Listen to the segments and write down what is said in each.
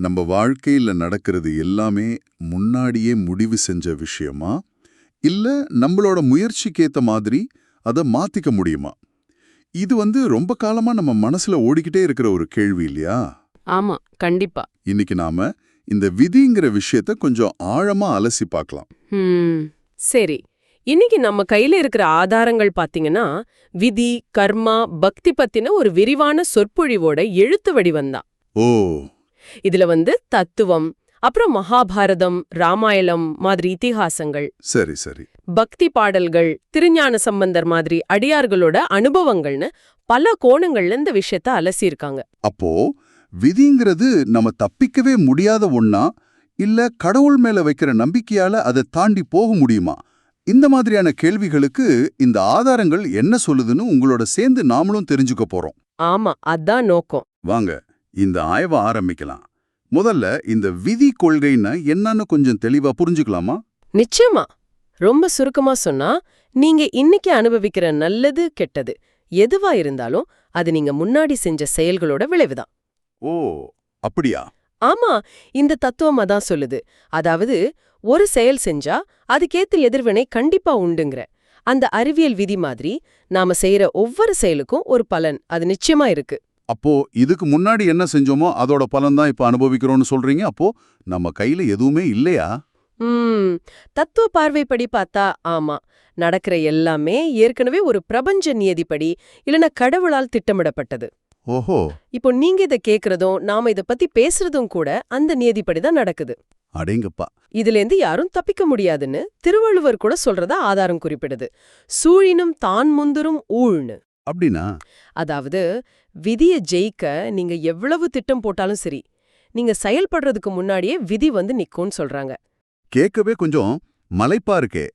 நம்ம வாழ்க்கையில நடக்கிறது எல்லாமே முன்னாடியே முடிவு செஞ்ச விஷயமா? இல்ல நம்மளோட முயற்சிக்கேத்த மாதிரி அதை மாத்திக்க முடியுமா? இது வந்து ரொம்ப காலமா நம்ம மனசுல ஓடிக்கிட்டே இருக்கிற ஒரு கேள்வி இல்லையா? ஆமா கண்டிப்பா. இன்னைக்கு நாம இந்த விதிங்கிற விஷயத்த கொஞ்சம் ஆழமா அலசி பார்க்கலாம். சரி. இன்னைக்கு நம்ம கையில இருக்கிற ஆதாரங்கள் பாத்தீங்கன்னா விதி கர்மா பக்தி பத்தின ஒரு விரிவான சொற்பொழிவோட எழுத்து வடிவம்தான் ஓ இதுல வந்து தத்துவம் அப்புறம் மகாபாரதம் ராமாயணம் மாதிரி இதிகாசங்கள் சரி சரி. பக்தி பாடல்கள் திருஞான சம்பந்தர் மாதிரி அடியார்களோட அனுபவங்கள்னு பல கோணங்கள்ல இந்த விஷயத்த அலசியிருக்காங்க. அப்போ விதிங்கிறது நம்ம தப்பிக்கவே முடியாத ஒண்ணா? இல்ல கடவுள் மேல வைக்கிற நம்பிக்கையால அதை தாண்டி போக முடியுமா? இந்த மாதிரியான கேள்விகளுக்கு இந்த ஆதாரங்கள் என்ன சொல்லுதுன்னு உங்களோட சேர்ந்து நாமளும் தெரிஞ்சுக்க போறோம். ஆமா அதான் நோக்கம். வாங்க. இந்த ஆய்வை ஆரம்பிக்கலாம். முதல்ல இந்த விதி கொள்கைன்னா என்னன்னு கொஞ்சம் தெளிவா புரிஞ்சுக்கலாமா? நிச்சயமா. ரொம்ப சுருக்கமா சொன்னா நீங்க இன்னைக்கு அனுபவிக்கிற நல்லது கெட்டது எதுவா இருந்தாலும் அது நீங்க முன்னாடி செஞ்ச செயல்களோட விளைவுதான். ஓ அப்படியா? ஆமா இந்த தத்துவம் அதான் சொல்லுது. அதாவது ஒரு செயல் செஞ்சா அதுக்கேத்த எதிர்வினை கண்டிப்பா உண்டுங்கிற. அந்த அறிவியல் விதி மாதிரி நாம செய்யற ஒவ்வொரு செயலுக்கும் ஒரு பலன் அது நிச்சயமா இருக்கு. அப்போ இதுக்கு முன்னாடி என்ன செஞ்சோமோ அதோட பலன் தான் இப்ப அனுபவிக்கிறோம்னு சொல்றீங்க. அப்போ நம்ம கையில எதுவுமே இல்லையா? தத்துவ பார்வைப்படி பார்த்தா ஆமா. நடக்கிற எல்லாமே ஏற்கனவே ஒரு பிரபஞ்ச நியதிப்படி இல்லனா கடவுளால் திட்டமிடப்பட்டது. ஓஹோ. இப்போ நீங்க இத கேக்குறதும் நாம இத பத்தி பேசுறதும் கூட அந்த நியதிப்படி தான் நடக்குது. அடேங்கப்பா. இதிலேந்து யாரும் தப்பிக்க முடியாதுன்னு திருவள்ளுவர் கூட சொல்றதா ஆதாரம் குறிப்பிடுது. சூழினும் தான் முந்துரும் ஊழ்னு. அப்படின்னா? அதாவது விதிய ஜெயிக்க நீங்க எவ்வளவு திட்டம் போட்டாலும் சரி நீங்க செயல்படுறதுக்கு முன்னாடியே விதி வந்து நிக்கும்னு சொல்றாங்க. கேட்கவே கொஞ்சம் மலைப்பா இருக்கே.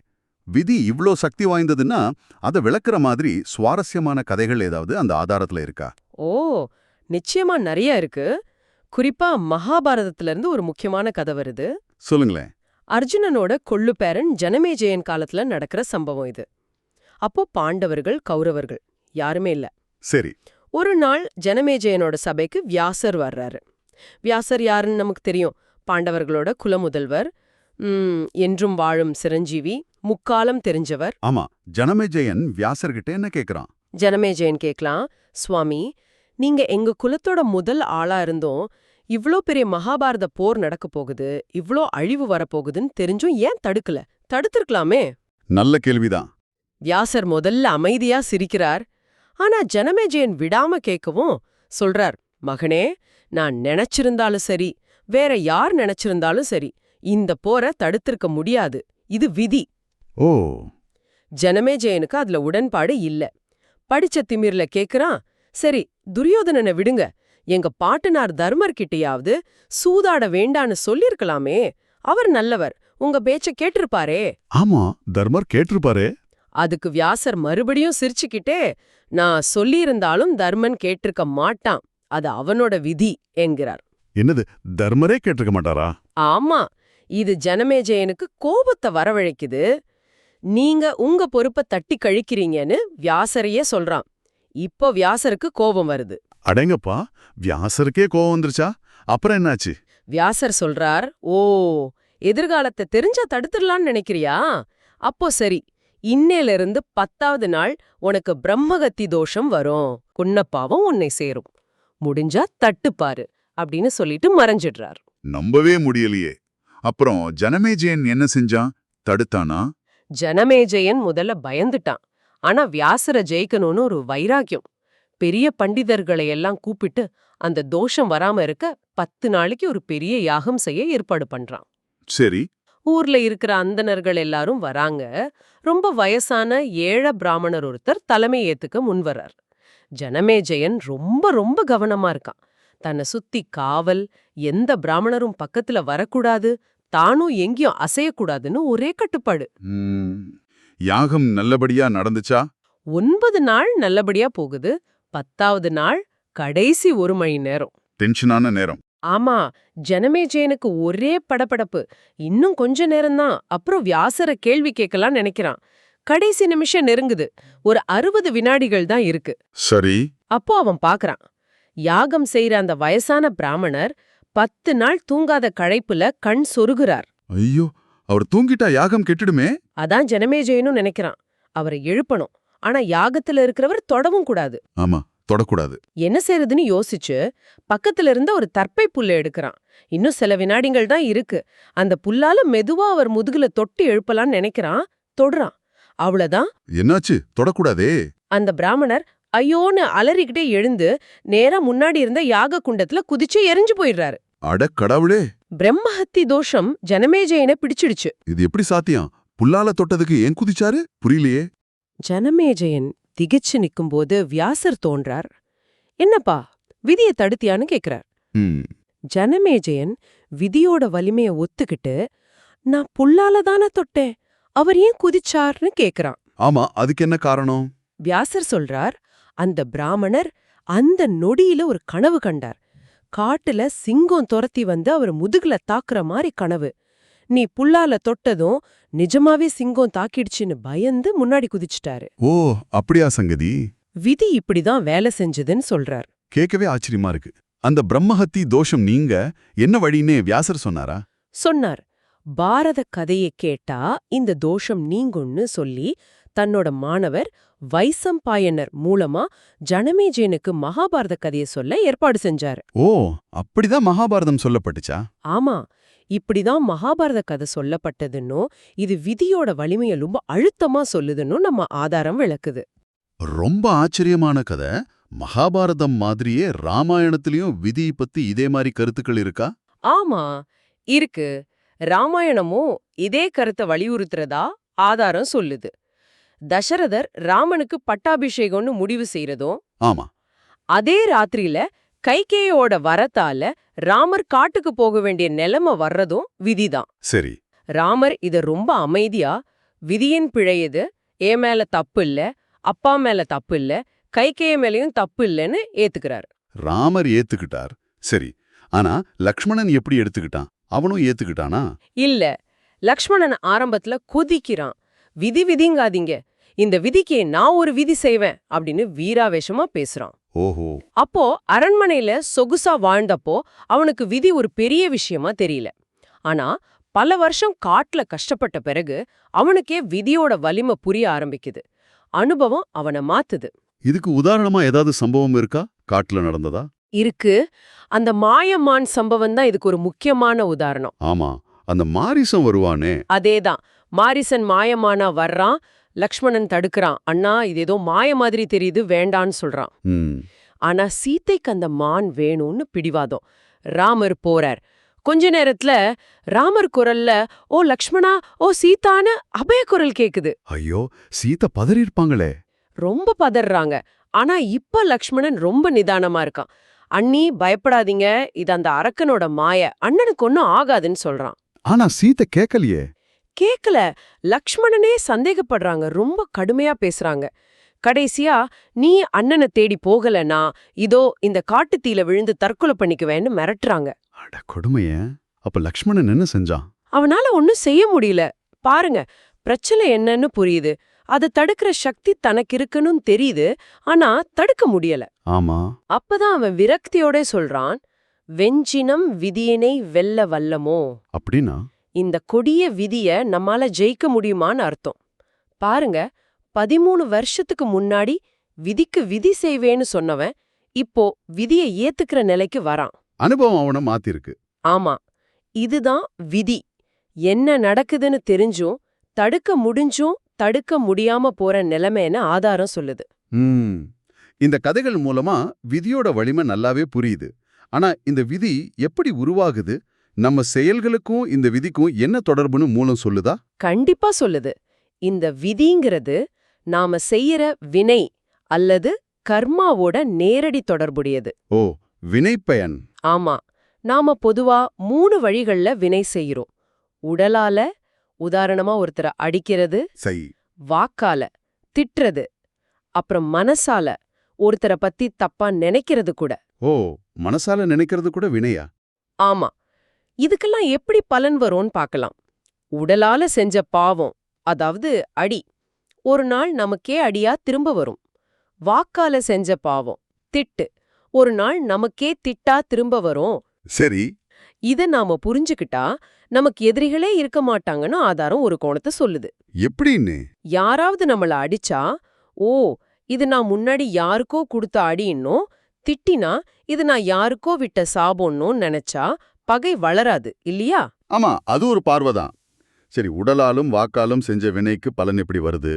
விதி இவ்ளோ சக்தி வாய்ந்ததுன்னா அதை விளக்குற மாதிரி சுவாரஸ்யமான கதைகள் ஏதாவது அந்த ஆதாரத்துல இருக்கா? ஓ நிச்சயமா நிறைய இருக்கு. குறிப்பா மகாபாரதத்துல இருந்து ஒரு முக்கியமான கதை வருது. சொல்லுங்களேன். அர்ஜுனனோட கொள்ளு பேரன் ஜனமேஜயன் காலத்துல நடக்கிற சம்பவம் இது. அப்போ பாண்டவர்கள் கௌரவர்கள் யாருமே இல்ல. சரி. ஒரு நாள் ஜனமேஜயனோட சபைக்கு வியாசர் வர்றாரு. வியாசர் யாருன்னு நமக்கு தெரியும். பாண்டவர்களோட குலமுதல்வர் என்றும் வாழும் சிரஞ்சீவி முக்காலம் தெரிஞ்சவர். ஆமா ஜனமேஜயன் வியாசர்கிட்ட என்ன கேக்குறான்? ஜனமேஜயன் கேக்கலாம் சுவாமி நீங்க எங்க குலத்தோட முதல் ஆளா இருந்தோம் இவ்ளோ பெரிய மகாபாரத போர் நடக்க போகுது இவ்ளோ அழிவு வரப்போகுதுன்னு தெரிஞ்சும் ஏன் தடுக்கல? தடுத்திருக்கலாமே? நல்ல கேள்விதான். வியாசர் முதல்ல அமைதியா சிரிக்கிறார். ஆனா ஜனமேஜயன் விடாம கேட்கவும் சொல்றார் மகனே நான் நினைச்சிருந்தாலும் சரி வேற யார் நினைச்சிருந்தாலும் சரி இந்த போரை தடுத்திருக்க முடியாது இது விதி. ஓ. ஜனமேஜயனுக்கு அதுல உடன்பாடு இல்ல. படிச்ச திமிர்ல கேக்குறான் சரி துரியோதனனை விடுங்க எங்க பாட்டனார் தர்மர் கிட்டயாவது சூதாட வேண்டான்னு சொல்லிருக்கலாமே அவர் நல்லவர் உங்க பேச்ச கேட்டிருப்பாரே. ஆமா தர்மர் கேட்டிருப்பாரே. அதுக்கு வியாசர் மறுபடியும் சிரிச்சுக்கிட்டே நான் சொல்லியிருந்தாலும் தர்மன் கேட்டிருக்க மாட்டான். அது அவனோட விதி என்கிறார். என்னது தர்மரே கேட்டிருக்க மாட்டாரா? ஆமா இது ஜனமேஜயனுக்கு கோபத்தை வரவழைக்குது. நீங்க உங்க பொறுப்பை தட்டி கழிக்கிறீங்கன்னு வியாசரையே சொல்றான். இப்போ வியாசருக்கு கோபம் வருது. அடேங்கப்பா வியாசருக்கே கோவம் வந்துருச்சா? அப்புறம் என்னாச்சு? வியாசர் சொல்றார் ஓ எதிர்காலத்தை தெரிஞ்சா தடுத்துடலான்னு நினைக்கிறியா? அப்போ சரி இன்னையிலிருந்து பத்தாவது நாள் உனக்கு பிரம்மகத்தி தோஷம் வரும். குன்னப்பாவும் உன்னை சேரும். முடிஞ்சா தட்டுப்பாரு அப்படின்னு சொல்லிட்டு மறைஞ்சிடுறார். நம்பவே முடியலையே. அப்புறம் ஜனமேஜயன் என்ன செஞ்சான்? தடுத்தானா? ஜனமேஜயன் முதல்ல பயந்துட்டான். ஆனா வியாசர ஜெயிக்கணும்னு ஒரு வைராக்கியம். பெரிய பண்டிதர்களை எல்லாம் கூப்பிட்டு அந்த தோஷம் வராம இருக்க பத்து நாளைக்கு ஒரு பெரிய யாகம் செய்ய ஏற்பாடு பண்றான். சரி. ஊர்ல இருக்கிற அந்தணர்கள் எல்லாரும் வராங்க. ரொம்ப வயசான ஏழ பிராமணர் ஒருத்தர் தலைமை ஏத்துக்க முன்வரார் ஜனமேஜயன் ரொம்ப ரொம்ப கவனமா இருக்கான். தன்னை சுத்தி காவல் எந்த பிராமணரும் பக்கத்துல வரக்கூடாது தானும் எங்கேயும் அசையக்கூடாதுன்னு ஒரே கட்டுப்பாடு. யாகம் நல்லபடியா நடந்துச்சா? ஒன்பது நாள் நல்லபடியா போகுது. பத்தாவது நாள் கடைசி ஒரு மணி நேரம். டென்ஷனான நேரம். ஆமா ஜனமேஜயனுக்கு ஒரே படபடப்பு. இன்னும் கொஞ்ச நேரம்தான் அப்புறம் வியாசர கேள்வி கேட்கலாம் நினைக்கிறான். கடைசி நிமிஷம் நெருங்குது. ஒரு அறுபது வினாடிகள் தான் இருக்கு. சரி. அப்போ அவன் பாக்குறான். யாகம் செய்யற அந்த வயசான பிராமணர் பத்து நாள் தூங்காத களைப்புல கண் சொருகுறார். ஐயோ அவர் தூங்கிட்டா யாகம் கெட்டுடுமே? அதான் ஜனமேஜயனும் நினைக்கிறான். அவரை எழுப்பணும். ஆனா யாகத்துல இருக்கிறவர் தொடவும் கூடாது. ஆமா. தொடக்கூடாது. என்ன செய்யறதுன்னு யோசிச்சு பக்கத்துல இருந்த ஒரு தர்ப்பை புல்ல எடுக்கறான். இன்னும் சில வினாடிகள் தான் இருக்கு. அந்த புல்லால மெதுவா அவர் முதுகுல தொட்டி எழுப்பலாம்னு நினைக்கிறான். தொடுறான். அவ்வளவுதான். என்னாச்சு? தொடக்கூடாதே. அந்த பிராமணர் ஐயோன்னு அலறிக்கிட்டே எழுந்து நேரா முன்னாடி இருந்த யாக குண்டத்துல குதிச்சு எரிஞ்சு போயிடுறாரு. அட கடவுளே. பிரம்மஹத்தி தோஷம் ஜனமேஜயனை பிடிச்சிடுச்சு. இது எப்படி சாத்தியம்? புல்லால தொட்டதுக்கு ஏன் குதிச்சாரு? புரியலையே. ஜனமேஜயன் திகைச்சு நிக்கும்போது வியாசர் தோன்றார். என்னப்பா விதியை தடுத்தியான்னு கேக்குறார். ஜனமேஜயன் விதியோட வலிமைய ஒத்துக்கிட்டு நான் புல்லால தானே தொட்டேன் அவர் ஏன் குதிச்சார்னு கேக்குறான். ஆமா அதுக்கு என்ன காரணம்? வியாசர் சொல்றார் அந்த பிராமணர் அந்த நொடியில ஒரு கனவு கண்டார். காட்டுல சிங்கம் துரத்தி வந்து அவர் முதுகுல தாக்குற மாதிரி கனவு. நீ புல்லால தொட்டதும் நிஜமாவே சிங்கம் தாக்கிடுச்சுன்னு பயந்து முன்னாடி குதிச்சிட்டாரு. ஓ அப்படியா சங்கதி? விதி இப்படிதான் வேலை செஞ்சதுன்னு சொல்றார். கேட்கவே ஆச்சரியமா இருக்கு. அந்த பிரம்மஹத்தி தோஷம் நீங்க என்ன வழின்னே வியாசர் சொன்னாரா? சொன்னார். பாரத கதையை கேட்டா இந்த தோஷம் நீங்கும்னு சொல்லி தன்னோட மாணவர் வைசம்பாயனர் மூலமா ஜனமேஜயனுக்கு மகாபாரத கதையை சொல்ல ஏற்பாடு செஞ்சாரு. ஓ அப்படிதான் மகாபாரதம் சொல்லப்பட்டுச்சா? ஆமா இப்படிதான் மகாபாரத கதை சொல்லப்பட்டதுன்னும் இது விதியோட வலிமைய ரொம்ப அழுத்தமா சொல்லுதுன்னும் நம்ம ஆதாரம் விளக்குது. ரொம்ப ஆச்சரியமான கதை. மகாபாரதம் மாதிரியே ராமாயணத்திலயும் விதி பத்தி இதே மாதிரி கருத்துக்கள் இருக்கா? ஆமா இருக்கு. ராமாயணமும் இதே கருத்தை வலியுறுத்துறதா ஆதாரம் சொல்லுது. தசரதர் ராமனுக்கு பட்டாபிஷேகம்னு முடிவு செய்யறதும் ஆமா. அதே ராத்திரியில கைகேயோட வரத்தால ராமர் காட்டுக்கு போக வேண்டிய நிலைமை வர்றதும் விதிதான். சரி. ராமர் இத ரொம்ப அமைதியா விதியின் பிழை இது என் மேல தப்பு இல்ல அப்பா மேல தப்பு இல்ல கைகேய மேலயும் தப்பு இல்லைன்னு ஏத்துக்கிறார். ராமர் ஏத்துக்கிட்டார். சரி. ஆனா லக்ஷ்மணன் எப்படி எடுத்துக்கிட்டான்? அவனும் ஏத்துக்கிட்டானா? இல்ல. லக்ஷ்மணன் ஆரம்பத்துல கொதிக்கிறான். விதி விதிங்காதீங்க. இந்த விதிக்கு நான் ஒரு விதி செய்வேன் அப்படின்னு வீராவேஷமா பேசுறான். ஓஹோ. அப்போ அரண்மனையில சொகுசா வாழ்ந்தப்போ அவனுக்கு விதி ஒரு பெரிய விஷயமா தெரியல. ஆனா பல வருஷம் காட்டுல கஷ்டப்பட்ட பிறகு அவனுக்கே விதியோட வலிமை புரிய ஆரம்பிக்குது. அனுபவம் அவனை மாத்துது. இதுக்கு உதாரணமா ஏதாவது சம்பவம் இருக்கா? காட்டுல நடந்ததா? இருக்கு. அந்த மாயமான் சம்பவம் தான் இதுக்கு ஒரு முக்கியமான உதாரணம். ஆமா. அந்த மாரிசம் வருவானே. அதேதான். மாரிசன் மாயமானா வர்றான். லக்ஷ்மணன் தடுக்கிறான். அண்ணா இது ஏதோ மாய மாதிரி தெரியுது வேண்டான்னு சொல்றான். ஆனா சீதைக்கு அந்த மான் வேணும்னு பிடிவாதம். ராமர் போறார். கொஞ்ச நேரத்துல ராமர் குரல்ல ஓ லக்ஷ்மணா ஓ சீதான்னு அபய குரல் கேக்குது. ஐயோ சீத்தை பதறியிருப்பாங்களே. ரொம்ப பதறாங்க. ஆனா இப்ப லக்ஷ்மணன் ரொம்ப நிதானமா இருக்கான். அண்ணி பயப்படாதீங்க. இது அந்த அரக்கனோட மாய. அண்ணனுக்கு ஒன்னும் ஆகாதுன்னு சொல்றான். ஆனா சீத்தை கேட்கலையே கேக்கல. லக்ஷ்மணனே சந்தேகப்படுறாங்க. ரொம்ப கடுமையா பேசுறாங்க. கடைசியா நீ அண்ணனை தேடி போகலனா இதோ இந்த காட்டுத்தீல விழுந்து தற்கொலை பண்ணிக்குவேன்னு மிரட்டுறாங்க. அட கொடுமைய. அப்ப லக்ஷ்மணன் என்ன செஞ்சான்? அவனால ஒன்னும் செய்ய முடியல. பாருங்க பிரச்சனை என்னன்னு புரியுது. அதை தடுக்கிற சக்தி தனக்கு இருக்குன்னு தெரியுது. ஆனா தடுக்க முடியல. ஆமா. அப்பதான் அவன் விரக்தியோட சொல்றான் வெஞ்சினம் விதியினை வெல்ல வல்லமோ? அப்படின்னா? இந்த கொடிய விதிய நம்மால ஜெயிக்க முடியுமான்னு அர்த்தம். பாருங்க பதிமூணு வருஷத்துக்கு முன்னாடி விதிக்கு விதி செய்வேன்னு சொன்னவன் இப்போ விதிய ஏத்துக்கிற நிலைக்கு வரான். அனுபவம் அவனை மாத்திருக்கு. ஆமா இதுதான் விதி. என்ன நடக்குதுன்னு தெரிஞ்சும் தடுக்க முடிஞ்சும் தடுக்க முடியாம போற நிலைமைன்னு ஆதாரம் சொல்லுது. இந்த கதைகள் மூலமா விதியோட வலிமை நல்லாவே புரியுது. ஆனா இந்த விதி எப்படி உருவாகுது? நம்ம செயல்களுக்கும் இந்த விதிக்கும் என்ன தொடர்புன்னு மூலம் சொல்லுதா? கண்டிப்பா சொல்லுது. இந்த விதிங்கிறது நாம செய்யற வினை அல்லது கர்மாவோட நேரடி தொடர்புடையது. ஓ வினைப்பயன். ஆமா. நாம பொதுவா மூணு வழிகள்ல வினை செய்கிறோம் உடலால உதாரணமா ஒருத்தரை அடிக்கிறது வாக்கால திட்டுறது அப்புறம் மனசால ஒருத்தரை பத்தி தப்பா நினைக்கிறது கூட. ஓ மனசால நினைக்கிறது கூட வினையா? ஆமா. இதுக்கெல்லாம் எப்படி பலன் வரும்னு பார்க்கலாம். உடலால செஞ்ச பாவம் அதாவது அடி ஒரு நாள் நமக்கே அடியா திரும்ப வரும். வாக்கால செஞ்ச பாவம் திட்டு ஒரு நாள் நமக்கே திட்டா திரும்ப வரும். சரி. இத நாம புரிஞ்சுக்கிட்டா நமக்கு எதிரிகளே இருக்க மாட்டாங்கன்னு ஆதாரம் ஒரு கோணத்தை சொல்லுது. எப்படின்னு? யாராவது நம்மள அடிச்சா ஓ இது நான் முன்னாடி யாருக்கோ கொடுத்த அடின்னோ திட்டினா இது நான் யாருக்கோ விட்ட சாபம்னோ நினைச்சா பகை வளராது இல்லையா? ஆமா அது ஒரு பார்வைதான். சரி உடலாலும் வாக்காலும் செஞ்ச வினைக்கு பலன் எப்படி வருது?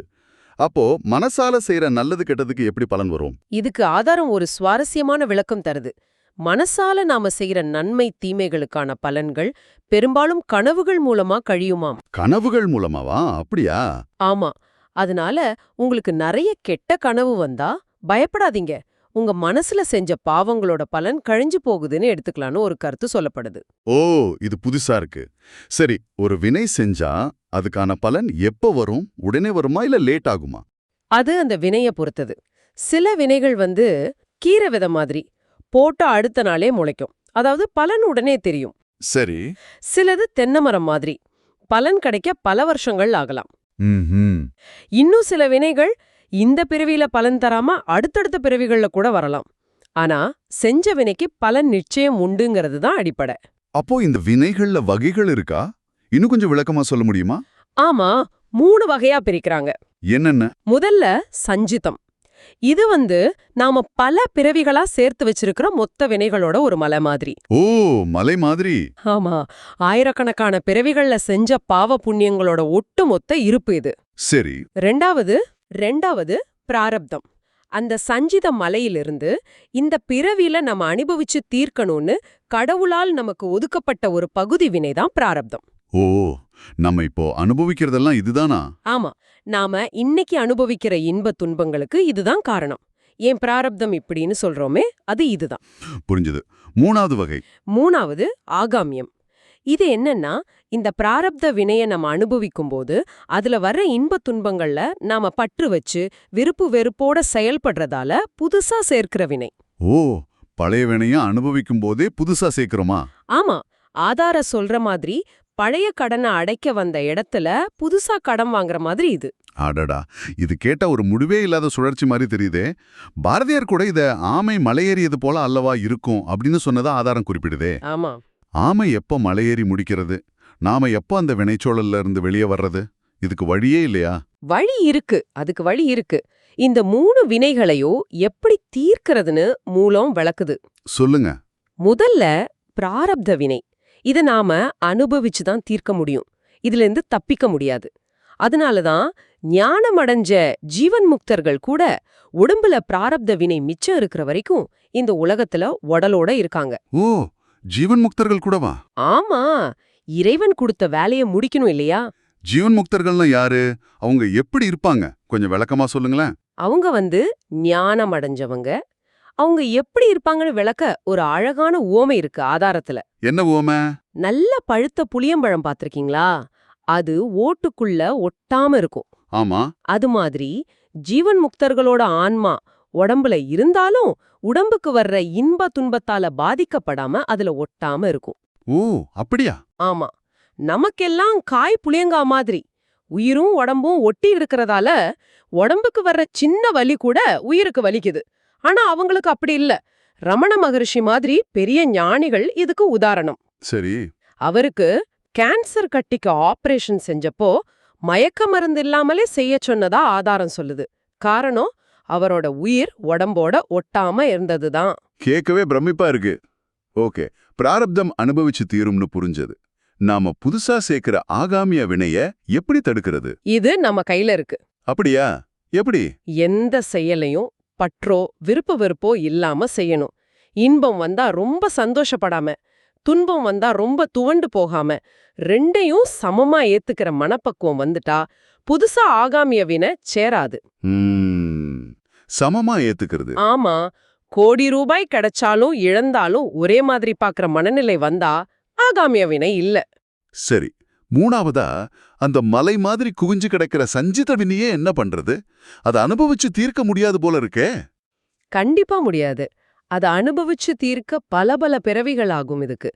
அப்போ மனசால செய்யற நல்லது கெட்டதுக்கு எப்படி பலன் வரும்? இதுக்கு ஆதாரம் ஒரு சுவாரஸ்யமான விளக்கம் தருது. மனசால நாம செய்யற நன்மை தீமைகளுக்கான பலன்கள் பெரும்பாலும் கனவுகள் மூலமா கழியுமாம். கனவுகள் மூலமாவா? அப்படியா? ஆமா. அதனால உங்களுக்கு நிறைய கெட்ட கனவு வந்தா பயப்படாதீங்க. உங்க மனசுல செஞ்ச பாவங்களோட பலன் கழிஞ்சு போகுதுன்னு எடுத்துக்கலான்னு ஒரு கருத்து சொல்லப்படுது. ஓ இது புதுசா இருக்கு. சரி ஒரு வினை செஞ்சா அதுக்கான பலன் எப்ப வரும்? உடனே வருமா இல்ல லேட் ஆகுமா? அது அந்த வினைய பொறுத்தது. சில வினைகள் வந்து கீரை விதை மாதிரி போட்ட அடுத்த நாளே முளைக்கும். அதாவது பலன் உடனே தெரியும். சரி. சிலது தென்னை மரம் மாதிரி பலன் கிடைக்க பல வருஷங்கள் ஆகலாம். இன்னும் சில வினைகள் இந்த பிறவியில பலன் தராம அடுத்தடுத்த பிறவிகள்ல கூட வரலாம். ஆனா செஞ்ச வினைக்கு பலன் நிச்சயம் உண்டுங்கிறது தான் அடிப்படை. அப்போ இந்த வினைகள்ல வகைகள் இருக்கா? இன்னும் கொஞ்சம் விளக்கமா சொல்ல முடியுமா? ஆமா மூணு வகையா பிரிக்கிறாங்க. என்னென்ன? முதல்ல சஞ்சிதம். இது வந்து நாம பல பிறவிகளா சேர்த்து வச்சிருக்கிற மொத்த வினைகளோட ஒரு மலை மாதிரி. ஓ மலை மாதிரி. ஆமா ஆயிரக்கணக்கான பிறவிகள்ல செஞ்ச பாவ புண்ணியங்களோட ஒட்டுமொத்த இருப்பு இது. சரி. ரெண்டாவது ரெண்டாவது பிராரப்தம். அந்த சஞ்சித மலையிலிருந்து இந்த பிறவில நம்ம அனுபவிச்சு தீர்க்கணும்னு கடவுளால் நமக்கு ஒதுக்கப்பட்ட ஒரு பகுதி வினைதான் பிராரப்தம். ஓ நம்ம இப்போ அனுபவிக்கிறதெல்லாம் இதுதானா? ஆமா நாம இன்னைக்கு அனுபவிக்கிற இன்ப துன்பங்களுக்கு இதுதான் காரணம். ஏன் பிராரப்தம் இப்படின்னு சொல்றோமே அது இதுதான். புரிஞ்சது. மூணாவது வகை. மூணாவது ஆகாமியம். இது என்னன்னா இந்த பிராரப்த வினைய நம்ம அனுபவிக்கும் போது அதுல வர்ற இன்ப துன்பங்கள்ல நாம பற்று வச்சு விருப்பு வெறுப்போட செயல்படுறதால புதுசா சேர்க்கிற வினை. ஓ பழைய வினைய அனுபவிக்கும் போதே புதுசா சேர்க்கிறோமா? ஆமா ஆதார சொல்ற மாதிரி பழைய கடனை அடைக்க வந்த இடத்துல புதுசா கடன் வாங்குற மாதிரி இது. அடடா இது கேட்டா ஒரு முடிவே இல்லாத சுழற்சி மாதிரி தெரியுதே. பாரதியார் கூட இத ஆமை மலையேறியது போல அல்லவா இருக்கும் அப்படின்னு சொன்னதா ஆதாரம் குறிப்பிடுதே. ஆமா. ஆமை எப்போ மலையேறி முடிக்கிறது? நாம எப்போ அந்த வினைச்சோழல்ல இருந்து வெளியே வர்றது? இதுக்கு வழியே இல்லையா? வழி இருக்கு. அதுக்கு வழி இருக்கு. இந்த மூணு வினைகளையோ எப்படி தீர்க்கிறதுன்னு மூலம் விளக்குது. சொல்லுங்க. முதல்ல பிராரப்த வினை. இத நாம அனுபவிச்சு தான் தீர்க்க முடியும். இதுல இருந்து தப்பிக்க முடியாது. அதனால தான் ஞானம் அடைஞ்ச ஜீவன் முக்தர்கள் கூட உடம்புல பிராரப்த வினை மிச்சம் இருக்கிற வரைக்கும் இந்த உலகத்துல உடலோட இருக்காங்க. ஓ ஜீவன் முக்தர்கள் கூடவா? ஆமா. இறைவன் கொடுத்த வேலைய முடிக்கணும் இல்லையா? ஜீவன் முக்தர்கள்னா யாரு? அவங்க எப்படி இருப்பாங்க? கொஞ்சம் விளக்கமா சொல்லுங்களேன். அவங்க வந்து ஞானம் அடைஞ்சவங்க. அவங்க எப்படி இருப்பாங்கன்னு விளக்க ஒரு அழகான உவமை இருக்கு ஆதாரத்துல. என்ன ஓம நல்ல பழுத்த புளியம்பழம் பாத்திருக்கீங்களா அது ஓட்டுக்குள்ள ஒட்டாம இருக்கும். ஆமா. அது மாதிரி ஜீவன் முக்தர்களோட ஆன்மா உடம்புல இருந்தாலும் உடம்புக்கு வர்ற இன்ப துன்பத்தால பாதிக்கப்படாம அதுல ஒட்டாம இருக்கும். ஓ அப்படியா? ஆமா. நமக்கெல்லாம் காய் புளியங்கா மாதிரி உயிரும் உடம்பும் ஒட்டி இருக்கிறதால உடம்புக்கு வர்ற சின்ன வலி கூட உயிருக்கு வலிக்குது. ஆனா அவங்களுக்கு அப்படி இல்ல. ரமண மகரிஷி மாதிரி பெரிய ஞானிகள் இதுக்கு உதாரணம். சரி. அவருக்கு கேன்சர் கட்டிக்கு ஆபரேஷன் செஞ்சப்போ மயக்க மருந்து இல்லாமலே செய்ய சொன்னதா ஆதாரம் சொல்லுது. காரணம் அவரோட உயிர் உடம்போட ஒட்டாம இருந்ததுதான். கேட்கவே பிரமிப்பா இருக்கு. ஓகே பிராரப்தம் அனுபவிச்சு தீரும்னு புரிஞ்சது. நாம புதுசா சேர்க்கிற ஆகாமிய வினைய எப்படி தடுக்கிறது? இது நம்ம கையில இருக்கு. அப்படியா? எப்படி? எந்த செயலையும் பற்றோ விருப்ப வெறுப்போ இல்லாம செய்யணும். இன்பம் வந்தா ரொம்ப சந்தோஷப்படாம துன்பம் வந்தா ரொம்ப துவண்டு போகாம ரெண்டையும் சமமா ஏத்துக்கிற மனப்பக்குவம் வந்துட்டா புதுசா ஆகாமிய வினை சேராது. சமமா ஏத்துக்கிறது. ஆமா. கோடி ரூபாய் கிடைச்சாலும் இழந்தாலும் ஒரே மாதிரி பாக்குற மனநிலை வந்தா ஆகாமிய வினை இல்ல. சரி. மூணாவதா அந்த மலை மாதிரி குவிஞ்சு கிடக்கிற சஞ்சித வினையே என்ன பண்றது? அதை அனுபவிச்சு தீர்க்க முடியாது போல இருக்கே. கண்டிப்பா முடியாது. அத அனுபவிச்சு தீர்க்க பல பல பிறவிகள் ஆகும் இதுக்கு.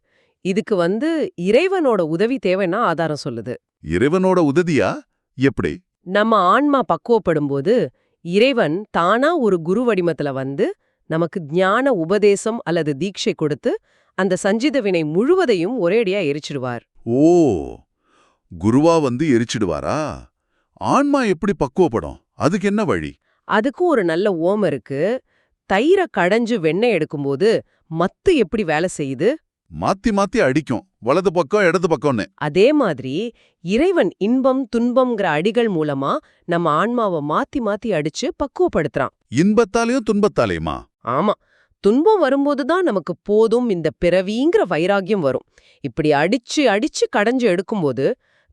இதுக்கு வந்து இறைவனோட உதவி தேவைன்னா ஆதாரம் சொல்லுது. இறைவனோட உதவியா? எப்படி? நம்ம ஆன்மா பக்குவப்படும்போது இறைவன் தானா ஒரு குரு வடிவத்துல வந்து நமக்கு ஞான உபதேசம் அல்லது தீட்சை கொடுத்து அந்த சஞ்சித வினை முழுவதையும் ஒரேடியா எரிச்சிடுவார். ஓ குருவா வந்து எரிச்சிடுவாரா? ஆன்மா எப்படி பக்குவப்படும்? அதுக்கு என்ன வழி? அதுக்கும் ஒரு நல்ல ஓமம் இருக்கு. தயிரை கடைஞ்சு வெண்ணெய் எடுக்கும்போது மத்து எப்படி வேலை செய்யுது? மாத்தி மாத்தி அடிக்கும். வலது பக்கம் இடது பக்கம்னு. அதே மாதிரி இறைவன் இன்பம் துன்பம்ங்கிற அடிகள் மூலமா நம்ம ஆன்மாவை மாத்தி மாத்தி அடிச்சு பக்குவப்படுத்துறான். இன்பத்தாலேயும் துன்பத்தாலேயுமா? ஆமா. துன்பம் வரும்போது தான் நமக்கு போதும் இந்த பிறவிங்கிற வைராகியம் வரும். இப்படி அடிச்சு அடிச்சு கடைஞ்சு எடுக்கும்போது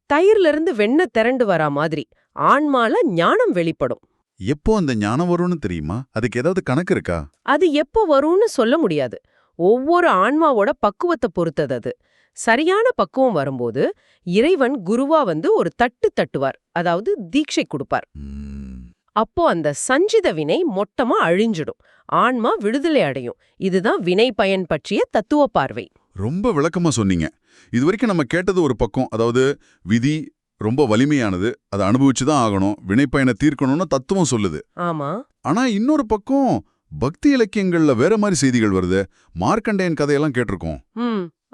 தயிர்ல இருந்து வெண்ணெய் திரண்டு வரா மாதிரி ஆன்மால ஞானம் வெளிப்படும். எப்போ அந்த ஞானம் வரும்னு தெரியுமா? அதுக்கு ஏதாவது கணக்கு இருக்கா? அது எப்போ வரும்னு சொல்ல முடியாது. ஒவ்வொரு ஆன்மாவோட பக்குவத்தை பொறுத்தது அது. சரியான பக்குவம் வரும்போது இறைவன் குருவா வந்து ஒரு தட்டு தட்டுவார். அதாவது தீட்சை கொடுப்பார். அப்போ அந்த சஞ்சித வினை மொத்தமா அழிஞ்சிடும். ஆன்மா விடுதலை அடையும். இதுதான் வினை பயன் பற்றிய தத்துவ பார்வை. ரொம்ப விளக்கமா சொன்னீங்க. இது வரைக்கும் நம்ம கேட்டது ஒரு பக்கம் அதாவது விதி ரொம்ப வலிமையானது அதை அனுபவிச்சு தான் ஆகணும் வினைப்பயனை தீர்க்கணும்னு தத்துவம் சொல்லுது. ஆமா. ஆனா இன்னொரு பக்கம் பக்தி இலக்கியங்கள்ல வேற மாதிரி செய்திகள் வருது. மார்க்கண்டேயன் கதையெல்லாம் கேட்டிருக்கோம்.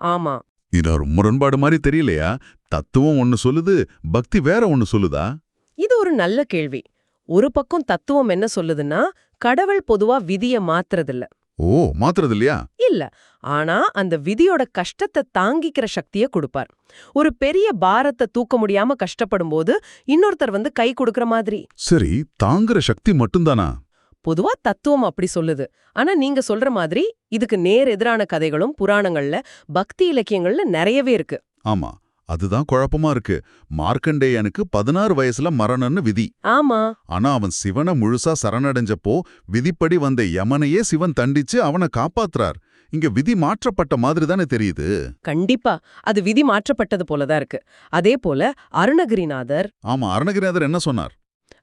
ஆமா. இது ஒரு முரண்பாடு மாதிரி தெரியலையா? தத்துவம் ஒன்னு சொல்லுது பக்தி வேற ஒன்னு சொல்லுதா? இது ஒரு நல்ல கேள்வி. ஒரு பக்கம் தத்துவம் என்ன சொல்லுதுன்னா கடவுள் பொதுவா விதிய மாத்துறதில்ல. ஓ மாத்துறது இல்லையா இல்ல. ஆனா அந்த விதியோட கஷ்டத்தை தாங்கிக்கிற சக்திய கொடுப்பார். ஒரு பெரிய பாரத்தை தூக்க முடியாம கஷ்டப்படும் போது இன்னொருத்தர் வந்து கை கொடுக்கற மாதிரி. சரி தாங்குற சக்தி மட்டும்தானா? பொதுவா தத்துவம் அப்படி சொல்லுது. ஆனா நீங்க சொல்ற மாதிரி இதுக்கு நேர் எதிரான கதைகளும் புராணங்கள்ல பக்தி இலக்கியங்கள்ல நிறையவே இருக்கு. ஆமா அதுதான் குழப்பமா இருக்கு. மார்க்கண்டேயனுக்கு பதினாறு வயசுல மரணம்னு விதி. ஆமா. ஆனா அவன் சிவனை முழுசா சரணடைஞ்சப்போ விதிப்படி வந்த யமனையே சிவன் தண்டிச்சு அவனை காப்பாத்துறார். இங்க விதி மாற்றப்பட்ட மாதிரி தானே தெரியுது. கண்டிப்பா அது விதி மாற்றப்பட்டது போலதான் இருக்கு. அதே போல அருணகிரிநாதர் ஆமா அருணகிரிநாதர் என்ன சொன்னார்?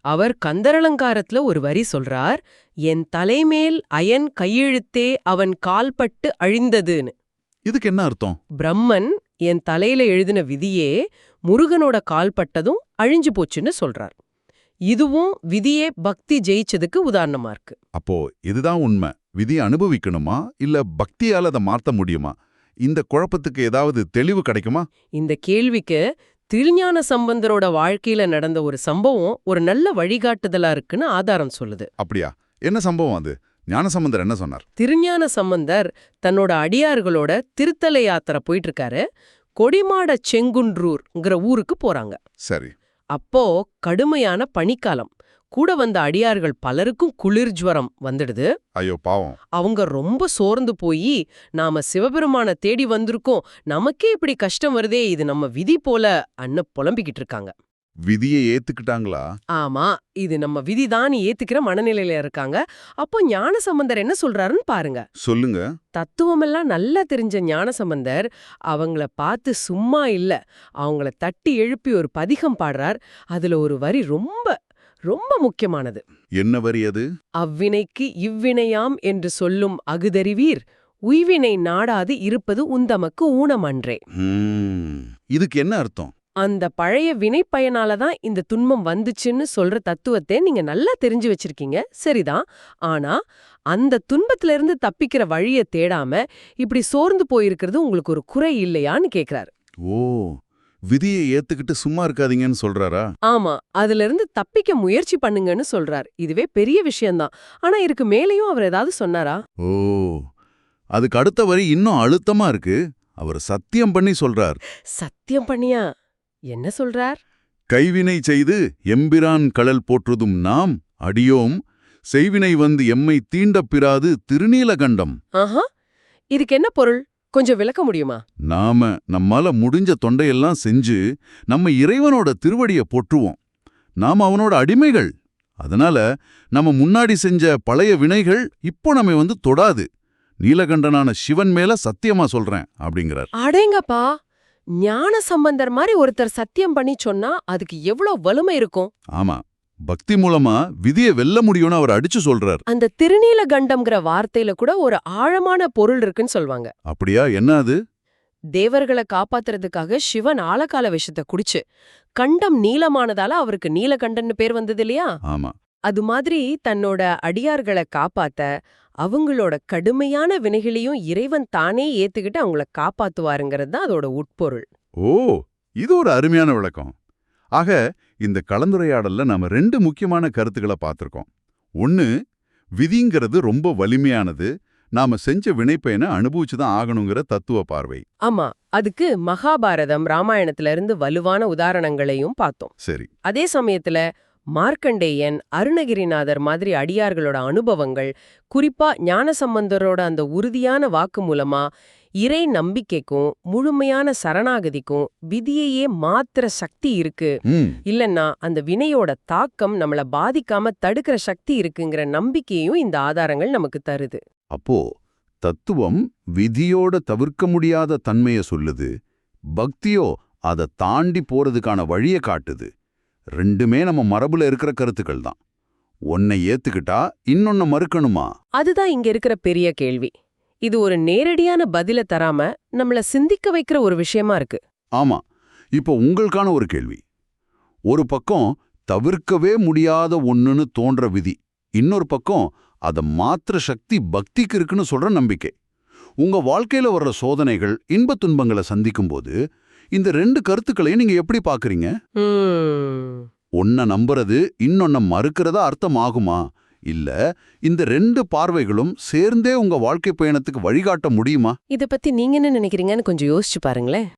அவர் கந்தரலங்காரத்துல ஒரு வரி சொல்றார் என் தலைமேல் அயன் கையெழுத்தே அவன் கால்பட்டு அழிந்ததுன்னு. இதுக்கு என்ன அர்த்தம்? பிரம்மன் என் தலையில எழுதின விதியே முருகனோட கால்பட்டதும் அழிஞ்சு போச்சுன்னு சொல்றார். இதுவும் விதியே பக்தி ஜெயிச்சதுக்கு உதாரணமா இருக்கு. அப்போ இதுதான் உண்மை. விதியை அனுபவிக்கணுமா? இல்ல பக்தியால அதை மாத்த முடியுமா? இந்த குழப்பத்துக்கு ஏதாவது தெளிவு கிடைக்குமா? இந்த கேள்விக்கு திருஞான சம்பந்தரோட வாழ்க்கையில நடந்த ஒரு சம்பவம் ஒரு நல்ல வழிகாட்டுதலா இருக்குன்னு ஆதாரம் சொல்லுது. அப்படியா? என்ன சம்பவம் அது? ஞானசம்பந்தர் என்ன சொன்னார்? திருஞான சம்பந்தர் தன்னோட அடியார்களோட திருத்தல யாத்திரை போயிட்டு இருக்காரு கொடிமாட செங்குன்றூர்ங்கிற ஊருக்கு போறாங்க. சரி. அப்போ கடுமையான பனிக்காலம். கூட வந்த அடியார்கள் பலருக்கும் குளிர் ஜுவரம் வந்துடுது. ஐயோ பாவம். அவங்க ரொம்ப சோர்ந்து போய் நாம சிவபெருமான தேடி வந்திருக்கோம் நமக்கே இப்படி கஷ்டம் வருதே இது நம்ம விதி போல அன்னு புலம்பிக்கிட்டு இருக்காங்க. விதியை ஏத்துக்கிட்டாங்களா? ஆமா இது நம்ம விதிதான் ஏத்துக்கிற மனநிலையில இருக்காங்க. அப்போ ஞானசம்பந்தர் என்ன சொல்றாருன்னு பாருங்க. சொல்லுங்க. தத்துவமெல்லாம் நல்லா தெரிஞ்ச ஞானசம்பந்தர் அவங்கள பார்த்து சும்மா இல்ல அவங்கள தட்டி எழுப்பி ஒரு பதிகம் பாடுறார். அதுல ஒரு வரி ரொம்ப ரொம்ப முக்கியமானது. என்ன வரி அது? அவ்வினைக்கு இவ்வினையாம் என்று சொல்லும் அகுதறிவீர் உய்வினை நாடாது இருப்பது உந்தமக்கு ஊனமன்றே. இதுக்கு என்ன அர்த்தம்? அந்த பழைய வினைப்பயனால தான் இந்த துன்பம் வந்துச்சுன்னு சொல்ற தத்துவத்தை நீங்க நல்லா தெரிஞ்சு வச்சிருக்கீங்க. சரிதான் ஆனா அந்த துன்பத்துல இருந்து தப்பிக்கிற வழிய தேடாம இப்படி சோர்ந்து போயிருக்கிறது உங்களுக்கு ஒரு குறை இல்லையான்னு கேக்குறாரு. ஓ விதியை ஏத்துக்கிட்டு சும்மா இருக்காதீங்கன்னு சொல்றாரா? ஆமா அதுல இருந்து தப்பிக்க முயற்சி பண்ணுங்கன்னு சொல்றார். இதுவே பெரிய விஷயம்தான். ஆனா இதுக்கு மேலேயும் அவர் ஏதாவது சொன்னாரா? ஓ அதுக்கு அடுத்த வரி இன்னும் அழுத்தமா இருக்கு. அவர் சத்தியம் பண்ணி சொல்றார். சத்தியம் பண்ணியா? என்ன சொல்றார்? கைவினை செய்து எம்பிரான் கடல் போற்றுதும் நாம் அடியோம். செய்வினை வந்து எம்மை தீண்டப் பிராது திருநீலகண்டம். ஆஹா இதுக்கு என்ன பொருள்? கொஞ்சம் விளக்க முடியுமா? நாம நம்மால முடிஞ்ச தொண்டையெல்லாம் செஞ்சு நம்ம இறைவனோட திருவடிய போற்றுவோம். நாம அவனோட அடிமைகள். அதனால நம்ம முன்னாடி செஞ்ச பழைய வினைகள் இப்போ நம்ம வந்து தொடாது. நீலகண்டனான சிவன் மேல சத்தியமா சொல்றேன் அப்படிங்கிறார். அடேங்கப்பா! ஞான சம்பந்தர் மாதிரி ஒருத்தர் சத்தியம் பண்ணி சொன்னா அதுக்கு எவ்வளவு வலிமை இருக்கும்? ஆமா. பக்தி மூலமா விதியை வெல்ல முடியும்னு அவர் அடிச்சு சொல்றார். அந்த திருநீலகண்டம்ங்கிற வார்த்தையில கூட ஒரு ஆழமான பொருள் இருக்குன்னு சொல்வாங்க. அப்படியா? என்ன அது? தேவர்களை காப்பாத்துறதுக்காக சிவன் ஆழகால விஷத்தை குடிச்சு கண்டம் நீளமானதால அவருக்கு நீலகண்டன்னு பேர் வந்தது இல்லையா? ஆமா. அது மாதிரி தன்னோட அடியார்களை காப்பாத்த அவங்களோட கடுமையான வினைகளையும் இறைவன் தானே ஏத்துக்கிட்டு அவங்கள காப்பாத்துவாருங்கிறது தான் அதோட உட்பொருள். ஓ இது ஒரு அருமையான விளக்கம். ஆக இந்த கலந்துரையாடல்ல நாம ரெண்டு முக்கியமான கருத்துக்களை பார்த்திருக்கோம் ஒன்னு விதிங்கிறது ரொம்ப வலிமையானது. நாம செஞ்ச வினைப்பயனை அனுபவிச்சு தான் ஆகணுங்கிற தத்துவ பார்வை. ஆமா அதுக்கு மகாபாரதம் ராமாயணத்துல இருந்து வலுவான உதாரணங்களையும் பார்த்தோம். சரி. அதே சமயத்துல மார்க்கண்டேயன் அருணகிரிநாதர் மாதிரி அடியார்களோட அனுபவங்கள் குறிப்பா ஞானசம்பந்தரோட அந்த உறுதியான வாக்கு மூலமா இறை நம்பிக்கைக்கும் முழுமையான சரணாகதிக்கும் விதியையே மாத்திர சக்தி இருக்கு. இல்லன்னா அந்த வினையோட தாக்கம் நம்மள பாதிக்காம தடுக்கிற சக்தி இருக்குங்கிற நம்பிக்கையும் இந்த ஆதாரங்கள் நமக்கு தருது. அப்போ தத்துவம் விதியோட தவிர்க்க முடியாத தன்மைய சொல்லுது. பக்தியோ அதை தாண்டி போறதுக்கான வழிய காட்டுது. ரெண்டுமே நம்ம மரபுல இருக்கிற கருத்துக்கள் தான். ஒன்னை ஏத்துக்கிட்டா இன்னொன்ன மறுக்கணுமா? அதுதான் இங்க இருக்கிற பெரிய கேள்வி. இது ஒரு நேரடியான பதில தராம நம்மள சிந்திக்க வைக்கிற ஒரு விஷயமா இருக்கு. ஆமா. இப்போ உங்களுக்கான ஒரு கேள்வி. ஒரு பக்கம் தவிர்க்கவே முடியாத ஒண்ணுன்னு தோன்ற விதி. இன்னொரு பக்கம் அத மாத்திர சக்தி பக்திக்கு இருக்குன்னு சொல்ற நம்பிக்கை. உங்க வாழ்க்கையில வர்ற சோதனைகள் இன்பத் துன்பங்களை சந்திக்கும்போது இந்த ரெண்டு கருத்துக்களையும் நீங்க எப்படி பாக்குறீங்க. ஒன்ன நம்புறது இன்னொன்ன மறுக்கிறதா அர்த்தம் ஆகுமா? இல்ல இந்த ரெண்டு பார்வைகளும் சேர்ந்தே உங்க வாழ்க்கை பயணத்துக்கு வழிகாட்ட முடியுமா? இத பத்தி நீங்க என்ன நினைக்கிறீங்கன்னு கொஞ்சம் யோசிச்சு பாருங்களேன்.